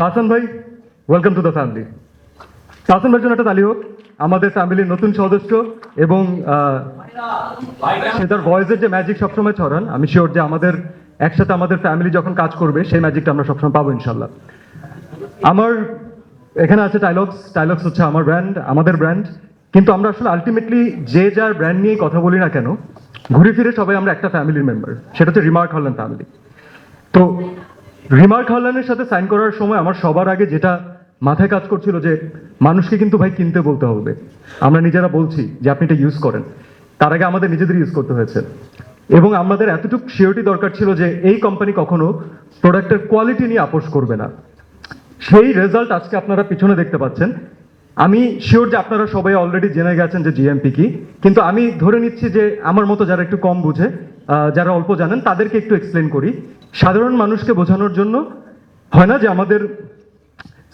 তাহসান ভাই welcome to the family Tahsan ভাইয়ের জন্য একটা তালি হোক। আমাদের ফ্যামিলির নতুন সদস্য এবং সে তার ভয়েসের যে ম্যাজিক সবসময় ছড়ান, আমি শিওর যে আমাদের, একসাথে আমাদের ফ্যামিলি যখন কাজ করবে, সেই ম্যাজিকটা আমরা সবসময় পাবো ইনশাল্লাহ। আমার, এখানে আছে টাইলক্স টাইলক্স হচ্ছে আমার ব্র্যান্ড আমাদের ব্র্যান্ড কিন্তু আমরা আসলে আলটিমেটলি যে যার ব্র্যান্ড নিয়ে কথা বলি না কেন, ঘুরে ফিরে সবাই আমরা একটা ফ্যামিলির মেম্বার সেটা হচ্ছে রিমার্ক হল্যান ফ্যামিলি তো রিমার্ক হল্যানের সাথে সাইন করার সময় আমার সবার আগে যেটা মাথায় কাজ করছিল যে, মানুষকে কিন্তু ভাই কিনতে বলতে হবে। আমরা নিজেরা বলছি যে আপনি এটা ইউজ করেন। তার আগে আমাদের নিজেদের ইউজ করতে হয়েছে। এবং আমাদের এতটুকু শিওরিটি দরকার ছিল যে, এই কোম্পানি কখনো প্রোডাক্টের কোয়ালিটি নিয়ে আপোষ করবে না। সেই রেজাল্ট আজকে আপনারা পিছনে দেখতে পাচ্ছেন। আমি শিওর যে আপনারা সবাই অলরেডি জেনে গেছেন যে জিএমপি কি। কিন্তু আমি ধরে নিচ্ছি যে, আমার মতো যারা একটু কম বুঝে যারা অল্প জানেন, তাদেরকে একটু এক্সপ্লেন করি। সাধারণ মানুষকে বোঝানোর জন্য হয় না যে আমাদের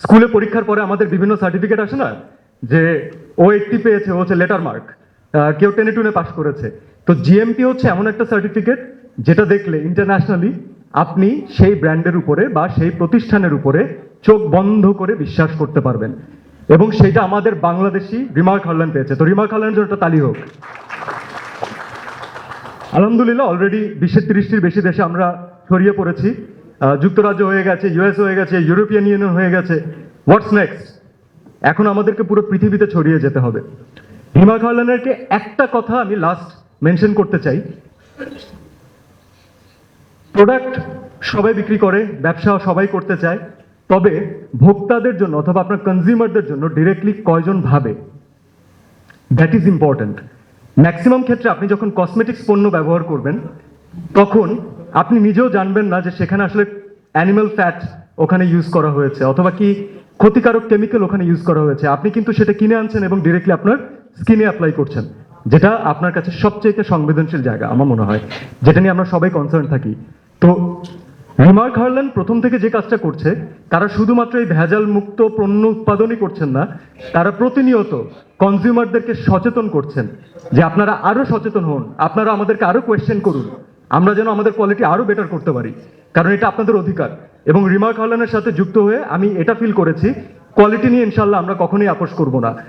স্কুলে পরীক্ষার পরে আমাদের বিভিন্ন সার্টিফিকেট আসে না? যে ও এইটটি পেয়েছে, ও হচ্ছে লেটার মার্ক কেউ টেনে টুনে পাশ করেছে। তো জিএমপি হচ্ছে এমন একটা সার্টিফিকেট যেটা দেখলে ইন্টারন্যাশনালি আপনি সেই ব্র্যান্ডের উপরে বা সেই প্রতিষ্ঠানের উপরে চোখ বন্ধ করে বিশ্বাস করতে পারবেন। এবং সেটা আমাদের বাংলাদেশি রিমার্ক হল্যান পেয়েছে। তো রিমার্ক হল্যানের জন্য একটা তালি হোক। আলহামদুলিল্লাহ অলরেডি বিশ্বের তিরিশটির বেশি দেশে আমরা ছড়িয়ে পড়েছি। যুক্তরাজ্য হয়ে গেছে ইউএস হয়ে গেছে ইউরোপিয়ান ইউনিয়ন হয়ে গেছে। হোয়াটস নেক্সট এখন আমাদেরকে পুরো পৃথিবীতে ছড়িয়ে যেতে হবে। হিমা খাওয়ালানেরকে একটা কথা আমি লাস্ট মেনশন করতে চাই। প্রোডাক্ট সবাই বিক্রি করে, ব্যবসা সবাই করতে চায়। তবে ভোক্তাদের জন্য অথবা আপনার কনজিউমারদের জন্য ডিরেক্টলি কয়জন ভাবে? দ্যাট ইজ ইম্পর্ট্যান্ট ম্যাক্সিমাম ক্ষেত্রে আপনি যখন কসমেটিক্স পণ্য ব্যবহার করবেন, তখন আপনি নিজেও জানবেন না যে সেখানে আসলে অ্যানিমাল ফ্যাট ওখানে ইউজ করা হয়েছে, অথবা কি ক্ষতিকারক কেমিক্যাল ওখানে ইউজ করা হয়েছে। আপনি কিন্তু সেটা কিনে আনছেন এবং ডিরেক্টলি আপনার স্কিনে অ্যাপ্লাই করছেন, যেটা আপনার কাছে সবচেয়ে সংবেদনশীল জায়গা, আমার মনে হয়, যেটা নিয়ে আমরা সবাই কনসার্ন থাকি। তো রিমার্ক হারল্যান্ড প্রথম থেকে যে কাজটা করছে, তারা শুধুমাত্র এই ভেজাল মুক্ত পণ্য উৎপাদনই করছেন না, তারা প্রতিনিয়ত কনজিউমারদেরকে সচেতন করছেন, যে আপনারা আরও সচেতন হন, আপনারা আমাদেরকে আরও কোয়েশ্চেন করুন। আমরা যেন আমাদের কোয়ালিটি আরও বেটার করতে পারি। কারণ এটা আপনাদের অধিকার। এবং রিমার্ক হারলানের সাথে যুক্ত হয়ে আমি এটা ফিল করেছি। কোয়ালিটি নিয়ে ইনশাল্লাহ আমরা কখনোই আপোষ করব না।